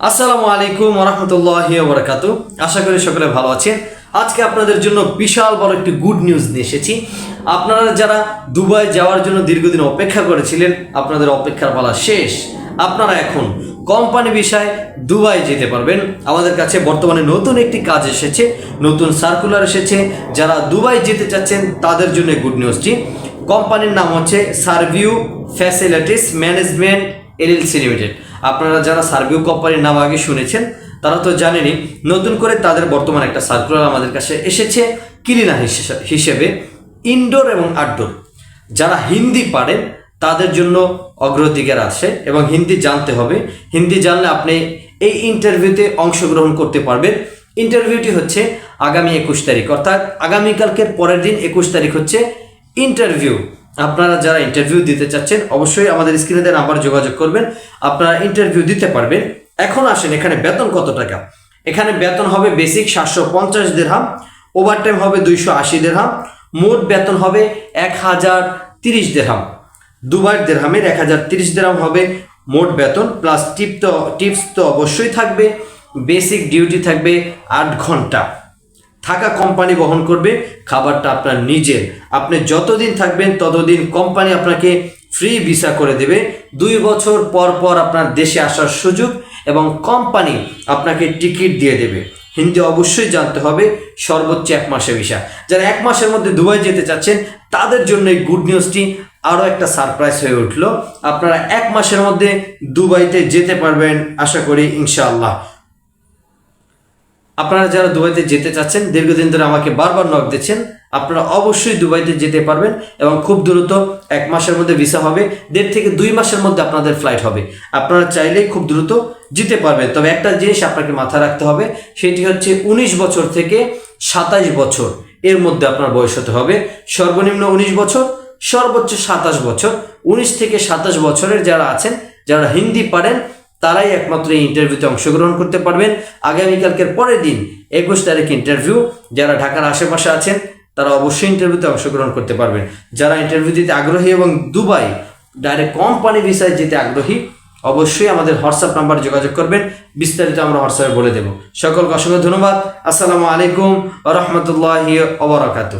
আসসালামু আলাইকুম রহমতুল্লাহ বরকাত আশা করি সকলে ভালো আছেন। আজকে আপনাদের জন্য বিশাল বড় একটি গুড নিউজ নিয়ে এসেছি। আপনারা যারা দুবাই যাওয়ার জন্য দীর্ঘদিন অপেক্ষা করেছিলেন, আপনাদের অপেক্ষার পালা শেষ। আপনারা এখন কোম্পানি বিষয়ে দুবাই যেতে পারবেন। আমাদের কাছে বর্তমানে নতুন একটি কাজ এসেছে, নতুন সার্কুলার এসেছে। যারা দুবাই যেতে চাচ্ছেন, তাদের জন্য গুড নিউজটি কোম্পানির নাম হচ্ছে Serview facilities management LLC limited আপনারা যারা সার্ভিউ কোম্পানির নাম আগে শুনেছেন, তারা তো জানেনই, নতুন করে তাদের বর্তমানে একটা সার্কুলার আমাদের কাছে এসেছে, ক্লিনার হিসেবে ইনডোর এবং আউটডোর যারা হিন্দি পারেন তাদের জন্য অগ্রাধিকার আসে এবং হিন্দি জানতে হবে। হিন্দি জানলে আপনি এই ইন্টারভিউতে অংশগ্রহণ করতে পারবেন। ইন্টারভিউটি হচ্ছে আগামী একুশ তারিখ। অর্থাৎ আগামীকালকের পরের দিন একুশ তারিখ হচ্ছে ইন্টারভিউ আপনারা যারা ইন্টারভিউ দিতে চাচ্ছেন, অবশ্যই আমাদের স্ক্রিনে দেওয়া নাম্বার যোগাযোগ করবেন। আপনারা ইন্টারভিউ দিতে পারবেন। এখন আসেন, এখানে বেতন কত টাকা? এখানে বেতন হবে বেসিক সাতশো পঞ্চাশ দেড়হাম ওভারটাইম হবে দুইশো আশি দেড়হাম মোট বেতন হবে এক হাজার তিরিশ দেড়হাম দুবার দেড়হামের এক হাজার তিরিশ দেড়হাম হবে মোট বেতন প্লাস টিপ তো টিপস তো অবশ্যই থাকবে। বেসিক ডিউটি থাকবে আট ঘণ্টা। থাকা কোম্পানি বহন করবে, খাবারটা আপনার নিজের। আপনি যতদিন থাকবেন, ততদিন কোম্পানি আপনাকে ফ্রি ভিসা করে দেবে। দুই বছর পর পর আপনার দেশে আসার সুযোগ এবং কোম্পানি আপনাকে টিকিট দিয়ে দেবে। হিন্দি অবশ্যই জানতে হবে, সর্বোচ্চ এক মাসের ভিসা যারা এক মাসের মধ্যে দুবাই যেতে চাচ্ছেন, তাদের জন্য এই গুড নিউজটি আরও একটা সারপ্রাইজ হয়ে উঠল। আপনারা এক মাসের মধ্যে দুবাইতে যেতে পারবেন, আশা করি, ইনশাআল্লাহ। আপনারা যারা দুবাইতে যেতে চাচ্ছেন, দীর্ঘদিন ধরে আমাকে বারবার নক দিচ্ছেন, আপনারা অবশ্যই দুবাইতে যেতে পারবেন এবং খুব দ্রুত এক মাসের মধ্যে ভিসা হবে, দেড় থেকে দুই মাসের মধ্যে আপনাদের ফ্লাইট হবে। আপনারা চাইলেই খুব দ্রুত যেতে পারবেন। তবে একটা জিনিস আপনাকে মাথায় রাখতে হবে, সেটি হচ্ছে উনিশ বছর থেকে সাতাশ বছর এর মধ্যে আপনার বয়স হতে হবে। সর্বনিম্ন উনিশ বছর, সর্বোচ্চ সাতাশ বছর। উনিশ থেকে সাতাশ বছরের যারা আছেন, যারা হিন্দি পারেন তারাই একমাত্র এই ইন্টারভিউতে অংশগ্রহণ করতে পারবেন। আগামীকালকের পরের দিন একুশ তারিখ ইন্টারভিউ যারা ঢাকার আশেপাশে আছেন, তারা অবশ্যই ইন্টারভিউতে অংশগ্রহণ করতে পারবেন। যারা ইন্টারভিউ দিতে আগ্রহী এবং দুবাই ডাইরেক্ট কোম্পানি ভিসায় যেতে আগ্রহী, অবশ্যই আমাদের হোয়াটসঅ্যাপ নাম্বার যোগাযোগ করবেন। বিস্তারিত আমরা হোয়াটসঅ্যাপে বলে দেব। সকলকে অসংখ্য ধন্যবাদ। আসসালামু আলাইকুম রহমতুল্লাহি ওবরাকাতু